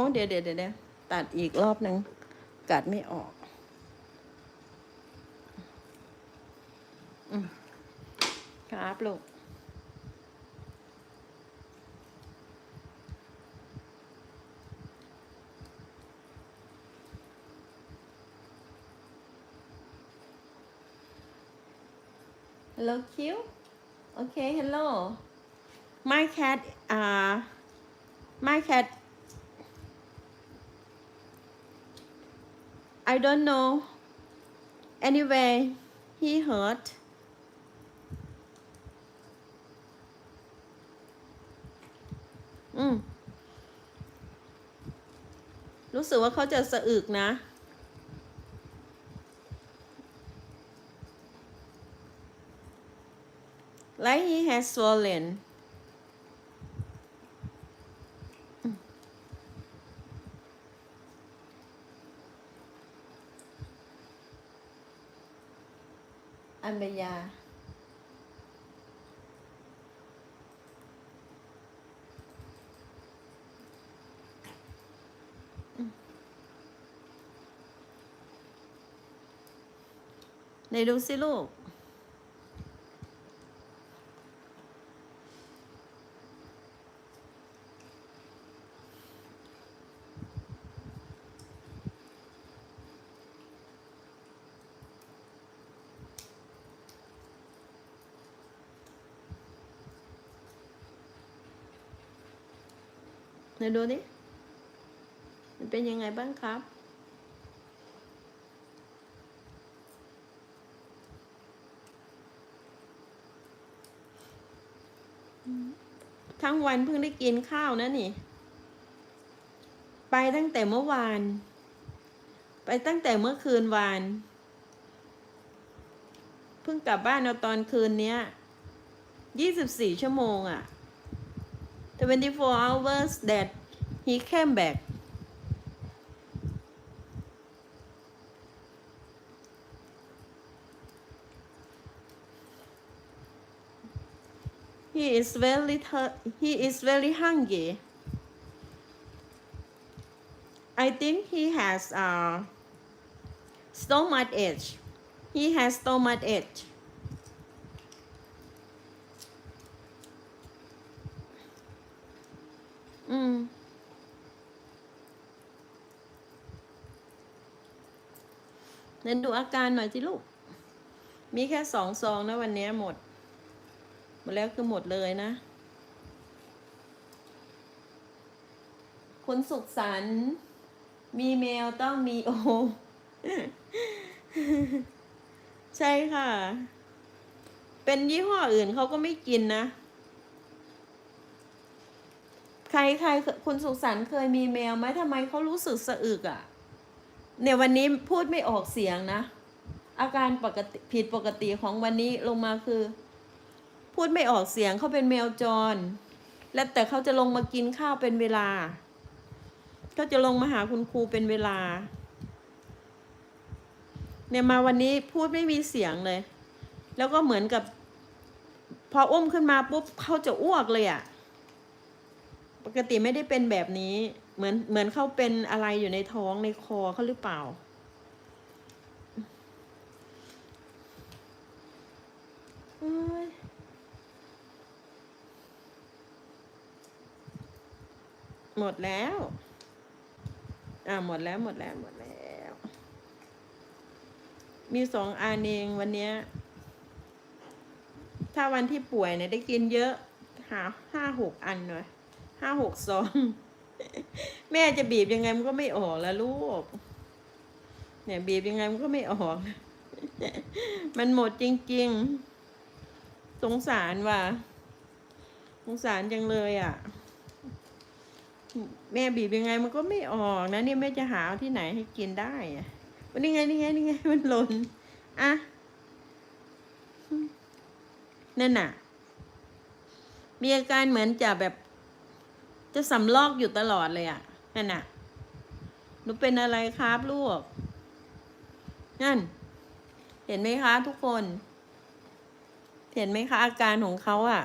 อ๋อเดี๋ยวเดี๋ยวเดี๋ยวเดี๋ยวตัดอีกรอบหนึ่งกัดไม่ออกอืมครับลูก Hello, Q. Okay, hello. My cat, uh, my cat, I don't know. Anyway, he hurt. อืมรู้สึกว่าเขาจะสะอึกนะ like he has swollen อันเบยา ในดูสิลูก ไหนดูดิ มันเป็นยังไงบ้างครับ ทั้งวันเพิ่งได้กินข้าวนะนี่ ไปตั้งแต่เมื่อวาน ไปตั้งแต่เมื่อคืนวาน เพิ่งกลับบ้านเอาตอนคืนเนี้ยยี่สิบสี่ชั่วโมงอะ่ะ 24 hours that he came back 'He is very he is very hungry. I think he has uh, stomach ache. He has stomach ache. อื มเน้นดูอาการหน่อยสิลูก มีแค่สองซองนะวันนี้หมด หมดแล้วคือหมดเลยนะ คุณสุขสันต์มีแมวต้องมีโอ ใช่ค่ะ เป็นยี่ห้ออื่นเขาก็ไม่กินนะ ใครใครคุณสุขสันต์เคยมีแมวไหมทำไมเขารู้สึกสะอึกอะ่ะ เนี่ยวันนี้พูดไม่ออกเสียงนะ อาการปกติผิดปกติของวันนี้ลงมาคือ พูดไม่ออกเสียงเขาเป็นแมวจร และแต่เขาจะลงมากินข้าวเป็นเวลาเขาจะลงมาหาคุณครูเป็นเวลา เนี่ยมาวันนี้พูดไม่มีเสียงเลย แล้วก็เหมือนกับ พออุ้มขึ้นมาปุ๊บเขาจะอ้วกเลยอะ่ะ ปกติไม่ได้เป็นแบบนี้ เหมือนเหมือนเขาเป็นอะไรอยู่ในท้องในคอเขาหรือเปล่า หมดแล้ว อ่าหมดแล้วหมดแล้วหมดแล้ว มีสองอันเองวันเนี้ย ถ้าวันที่ป่วยเนี่ยได้กินเยอะหาห้าหกอันหน่อย ห้าหกซองแม่จะบีบยังไงมันก็ไม่ออกแล้วลูก เนี่ยบีบยังไงมันก็ไม่ออก มันหมดจริง ๆ สงสารว่ะ สงสารจังเลยอะ แม่บีบยังไงมันก็ไม่ออกนะเนี่ยแม่จะหาที่ไหนให้กินได้อะวันนี้ไงนี่ไงนี่ไงมันหล่นอะนั่นน่ะ มีอาการเหมือนจะแบบ จะสำลอกอยู่ตลอดเลยอะนั่นน่ะหนูเป็นอะไรครับลูกนั่น เห็นไหมคะทุกคน เห็นไหมคะอาการของเขาอะ